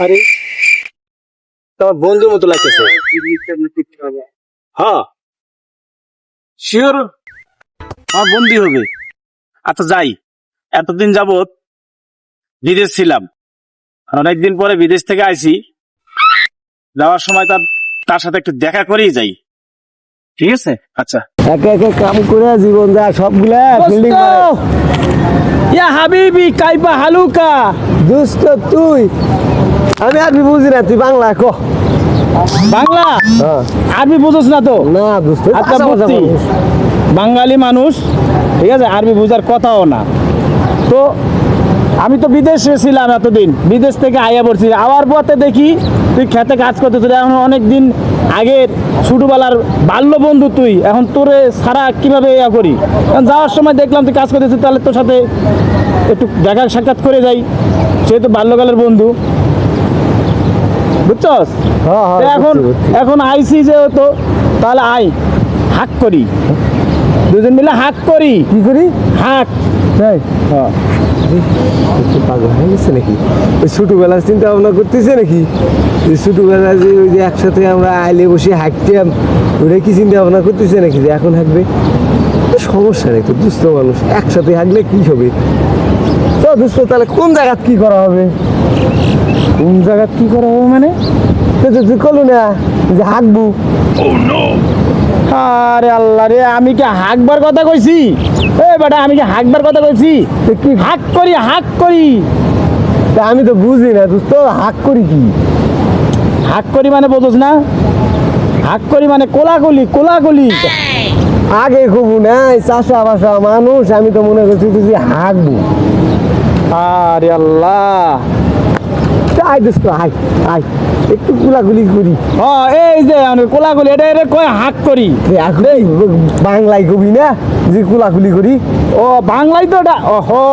আরে তোমার বন্ধুর মতো লাগতেছে। হ্যাঁ। শিওর আমার বন্দি হবে। আচ্ছা যাই। এতদিন যাবত বিদেশ ছিলাম। অনেকদিন পরে বিদেশ থেকে আইছি। যাওয়ার সময় তার তার সাথে একটু দেখা করেই যাই। ঠিক আছে? আচ্ছা। একে একে কাম করে জীবন দেয়া সবগুলা ফিল্ডিং ইয়া হাবিবি কাইপা হালুকা! দুষ্ট তুই। আমি আর বুঝি না তুই বাংলা ক। বাংলা? হ্যাঁ। আরবি বুঝোস না তো? না দুষ্ট আচ্ছা আচ্ছা, বুঝছি। বাঙালি মানুষ ঠিক আছে? আরবি বুঝার কথাও না। তো আমি তো বিদেশে ছিলাম এতদিন। বিদেশ থেকে আইয়া পড়ছি। আবার পথে দেখি তুই খেতে কাজ করতেছিস। এখন অনেক দিন আগের ছোটবেলার বাল্য বন্ধু তুই। এখন তোরে সারা কীভাবে ইয়া করি? কারণ যাওয়ার সময় দেখলাম তুই কাজ করতেছিস। তাহলে তোর সাথে একটু দেখা সাক্ষাৎ করে যাই। সেহেতু বাল্যকালের বন্ধু। বুঝছস? হ্যাঁ, হ্যাঁ, এখন। এখন আইসি যেহেতু তাহলে আই হাক করি। দুজন মিলে হাক করি। কি করি? হাক। তাই হ্যাঁ। একটু পাগল হয়ে গেছে নাকি? ওই ছোটবেলার চিন্তা ভাবনা করতেছে নাকি? যে ছোটবেলায় যে ওই যে একসাথে আমরা আইলে বসে হাঁকতাম ওটা কি চিন্তা ভাবনা করতেছে নাকি যে এখন হাঁকবে? সমস্যা নেই তো দুস্থ মানুষ। একসাথে হাঁকলে কি হবে? তো দুস্থ তাহলে কোন জায়গাত কি করা হবে? কোন জায়গা কি করা হবে মানে? তুই করল না যে হাঁকবো। আরে আল্লাহ রে আমি কি হাকবার কথা কইছি? এ বেটা আমি কি হাকবার কথা কইছি? তো কি? হাক করি হাক করি। তা আমি তো বুঝি না দোস্ত হাঁক করি কি? হাক করি মানে বোঝোস না? হাক করি মানে কোলাগুলি কোলাগুলি আগে খুব নাই চাষা বাসা মানুষ আমি তো মনে করছি তুই হাঁকবো। আরে আল্লাহ! আয় দোস্ত আয় আয়। একটু গুলাগুলি করি। ও এই যে কোলাগুলি এটা এটা কয় হাক করি? বাংলায় কবি না যে কুলাকুলি করি। ও বাংলায় তো এটা ওহো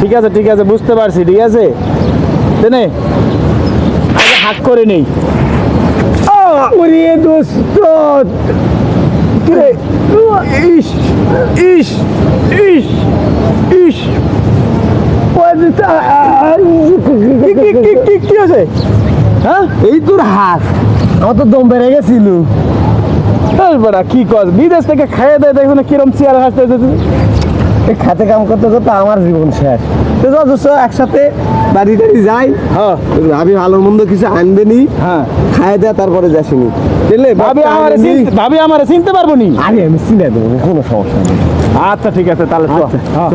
ঠিক আছে ঠিক আছে বুঝতে পারছি ঠিক আছে। তেনে হাক করে নেই। ওরে দোস্ত। ইস ইস ইস ইস। কি আছে? হ্যাঁ? এই তোর হাত। আমার তো দম বেড়ে গেছিল। এই বেটা কি কস? বিদেশ থেকে খাইয়ে দেয় দেখো না কিরম চেয়ার হাসতে এই খাতে কাম করতে করতে আমার জীবন শেষ। তো যা একসাথে বাড়ি টাড়ি যাই। হ্যাঁ। ভাবি ভালো মন্দ কিছু আনবে নি হ্যাঁ। খায় দেয় তারপরে যাসিনি। বুঝলে ভাবি আমার ভাবি আমার চিনতে পারব নি? আরে আমি চিনে দেবো কোনো সমস্যা নেই। আচ্ছা ঠিক আছে তাহলে। হ্যাঁ।